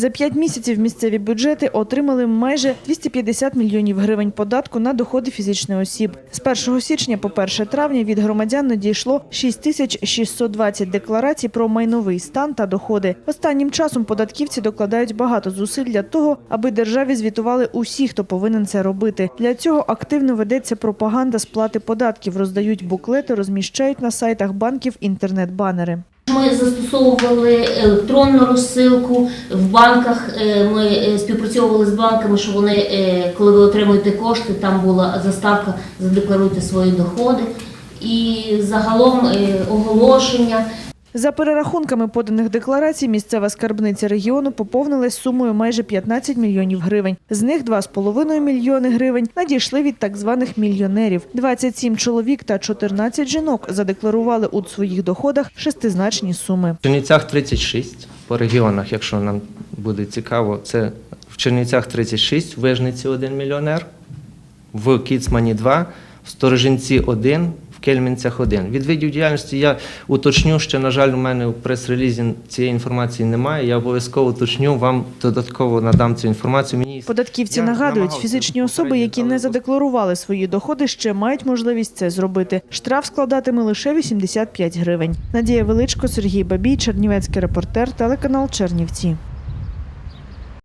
За п'ять місяців місцеві бюджети отримали майже 250 мільйонів гривень податку на доходи фізичних осіб. З 1 січня по 1 травня від громадян надійшло 6620 декларацій про майновий стан та доходи. Останнім часом податківці докладають багато зусиль для того, аби державі звітували усі, хто повинен це робити. Для цього активно ведеться пропаганда сплати податків, роздають буклети, розміщають на сайтах банків інтернет-банери. Ми застосовували електронну розсилку в банках. е, Ми е, співпрацьовували з банками, що вони, е, коли ви отримуєте кошти, там була заставка задекларуйте свої доходи. І загалом оголошення. За перерахунками поданих декларацій, місцева скарбниця регіону поповнилась сумою майже 15 мільйонів гривень. З них 2,5 мільйони гривень надійшли від так званих мільйонерів. 27 чоловік та 14 жінок задекларували у своїх доходах шестизначні суми. В Чернівцях 36 по регіонах, якщо нам буде цікаво, це в Чернівцях 36, в Вижниці 1 мільйонер, в Кіцмані 2, в Сторожинці 1, в Кельмінцях 1. Від видів діяльності я уточню, що, на жаль, у мене у прес-релізі цієї інформації немає. Я обов'язково уточню, вам додатково надам цю інформацію. Мені Податківці Я нагадують, фізичні особи, які не задекларували свої доходи, ще мають можливість це зробити. Штраф складатиме лише 85 гривень. Надія Величко, Сергій Бабій, Чернівецький репортер, телеканал Чернівці.